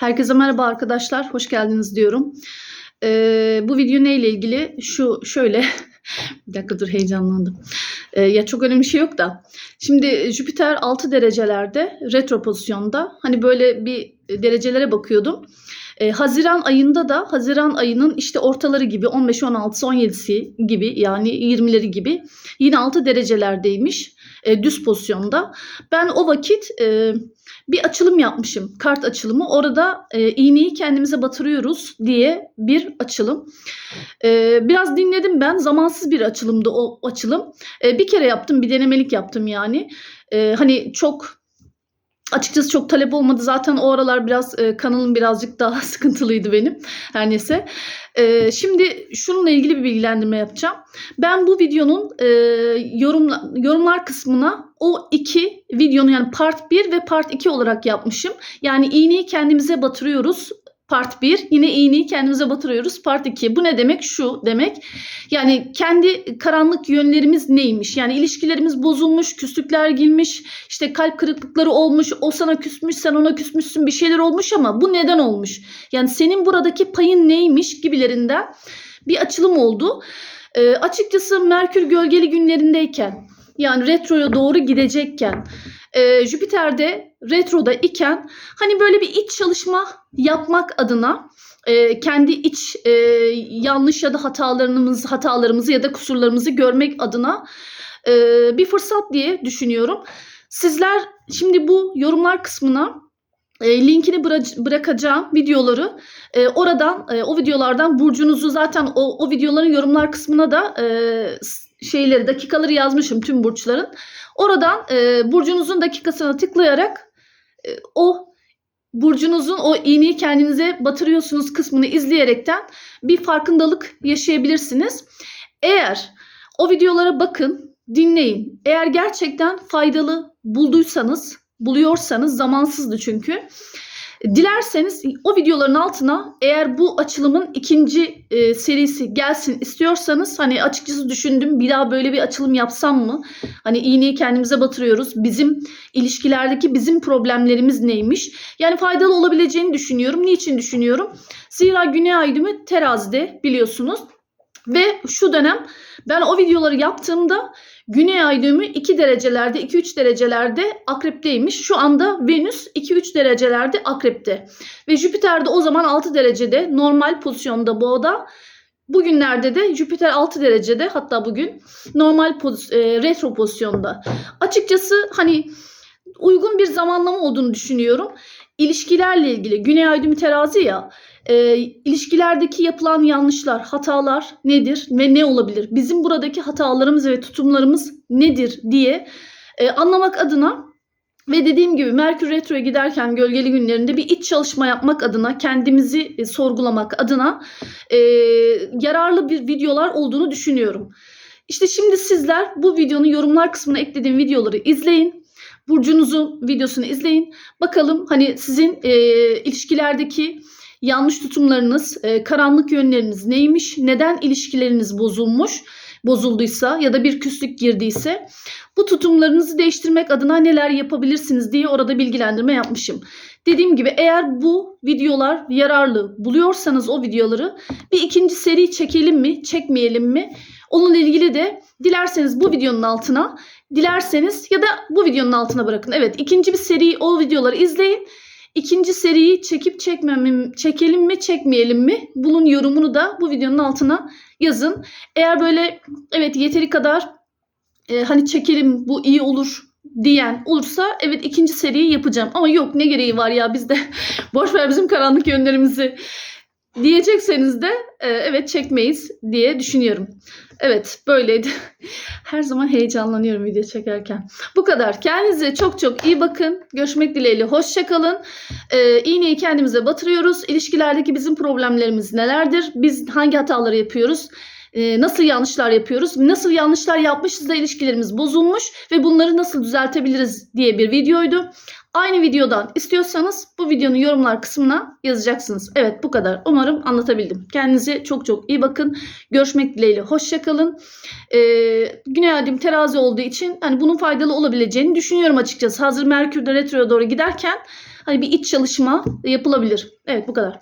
Herkese merhaba arkadaşlar, hoş geldiniz diyorum. Ee, bu video neyle ilgili? Şu şöyle, bir dakika dur heyecanlandım. Ee, ya çok önemli bir şey yok da. Şimdi Jüpiter 6 derecelerde retro pozisyonda. Hani böyle bir derecelere bakıyordum. Ee, Haziran ayında da Haziran ayının işte ortaları gibi 15, 16, 17'si gibi yani 20'leri gibi yine 6 derecelerdeymiş e, düz pozisyonda. Ben o vakit e, bir açılım yapmışım. Kart açılımı. Orada e, iğneyi kendimize batırıyoruz diye bir açılım. E, biraz dinledim ben. Zamansız bir açılımdı o açılım. E, bir kere yaptım. Bir denemelik yaptım yani. E, hani çok açıkçası çok talep olmadı. Zaten o aralar biraz e, kanalım birazcık daha sıkıntılıydı benim. Her neyse. E, şimdi şununla ilgili bir bilgilendirme yapacağım. Ben bu videonun e, yorumla, yorumlar kısmına o iki videonun yani part 1 ve part 2 olarak yapmışım. Yani iğneyi kendimize batırıyoruz. Part 1 yine iğneyi kendimize batırıyoruz. Part 2 bu ne demek? Şu demek. Yani kendi karanlık yönlerimiz neymiş? Yani ilişkilerimiz bozulmuş, küslükler girmiş, işte kalp kırıklıkları olmuş, o sana küsmüş, sen ona küsmüşsün bir şeyler olmuş ama bu neden olmuş? Yani senin buradaki payın neymiş gibilerinden bir açılım oldu. E, açıkçası Merkür gölgeli günlerindeyken yani retroya doğru gidecekken e, Jüpiter'de retroda iken hani böyle bir iç çalışma yapmak adına e, kendi iç e, yanlış ya da hatalarımız hatalarımızı ya da kusurlarımızı görmek adına e, bir fırsat diye düşünüyorum. Sizler şimdi bu yorumlar kısmına e, linkini bıra- bırakacağım videoları e, oradan e, o videolardan burcunuzu zaten o, o videoların yorumlar kısmına da e, şeyleri dakikaları yazmışım tüm burçların. Oradan e, burcunuzun dakikasına tıklayarak e, o burcunuzun o iğneyi kendinize batırıyorsunuz kısmını izleyerekten bir farkındalık yaşayabilirsiniz. Eğer o videolara bakın, dinleyin. Eğer gerçekten faydalı bulduysanız, buluyorsanız zamansızdı çünkü. Dilerseniz o videoların altına eğer bu açılımın ikinci e, serisi gelsin istiyorsanız hani açıkçası düşündüm bir daha böyle bir açılım yapsam mı? Hani iğneyi kendimize batırıyoruz. Bizim ilişkilerdeki bizim problemlerimiz neymiş? Yani faydalı olabileceğini düşünüyorum. Niçin düşünüyorum? Zira güney ay düğümü terazide biliyorsunuz. Ve şu dönem ben o videoları yaptığımda Güney ay düğümü 2 derecelerde, 2-3 derecelerde akrepteymiş. Şu anda Venüs 2-3 derecelerde akrepte. Ve Jüpiter de o zaman 6 derecede normal pozisyonda boğada. Bugünlerde de Jüpiter 6 derecede hatta bugün normal poz, e, retro pozisyonda. Açıkçası hani uygun bir zamanlama olduğunu düşünüyorum. İlişkilerle ilgili Güney ay düğümü terazi ya e, ilişkilerdeki yapılan yanlışlar, hatalar nedir ve ne olabilir? Bizim buradaki hatalarımız ve tutumlarımız nedir diye e, anlamak adına ve dediğim gibi Merkür Retro'ya giderken gölgeli günlerinde bir iç çalışma yapmak adına, kendimizi e, sorgulamak adına e, yararlı bir videolar olduğunu düşünüyorum. İşte şimdi sizler bu videonun yorumlar kısmına eklediğim videoları izleyin. Burcunuzun videosunu izleyin. Bakalım hani sizin e, ilişkilerdeki yanlış tutumlarınız, e, karanlık yönleriniz neymiş, neden ilişkileriniz bozulmuş, bozulduysa ya da bir küslük girdiyse bu tutumlarınızı değiştirmek adına neler yapabilirsiniz diye orada bilgilendirme yapmışım. Dediğim gibi eğer bu videolar yararlı buluyorsanız o videoları bir ikinci seri çekelim mi, çekmeyelim mi? Onunla ilgili de dilerseniz bu videonun altına, dilerseniz ya da bu videonun altına bırakın. Evet ikinci bir seri o videoları izleyin. İkinci seriyi çekip çekmemem, çekelim mi çekmeyelim mi? Bunun yorumunu da bu videonun altına yazın. Eğer böyle evet yeteri kadar e, hani çekelim bu iyi olur diyen olursa evet ikinci seriyi yapacağım. Ama yok ne gereği var ya bizde boş ver bizim karanlık yönlerimizi diyecekseniz de e, evet çekmeyiz diye düşünüyorum. Evet böyleydi. Her zaman heyecanlanıyorum video çekerken. Bu kadar. Kendinize çok çok iyi bakın. Görüşmek dileğiyle. Hoşçakalın. Ee, iğneyi kendimize batırıyoruz. İlişkilerdeki bizim problemlerimiz nelerdir? Biz hangi hataları yapıyoruz? Ee, nasıl yanlışlar yapıyoruz? Nasıl yanlışlar yapmışız da ilişkilerimiz bozulmuş ve bunları nasıl düzeltebiliriz diye bir videoydu. Aynı videodan istiyorsanız bu videonun yorumlar kısmına yazacaksınız. Evet bu kadar. Umarım anlatabildim. Kendinize çok çok iyi bakın. Görüşmek dileğiyle. Hoşçakalın. Ee, Güney Adım terazi olduğu için hani bunun faydalı olabileceğini düşünüyorum açıkçası. Hazır Merkür'de retroya doğru giderken hani bir iç çalışma yapılabilir. Evet bu kadar.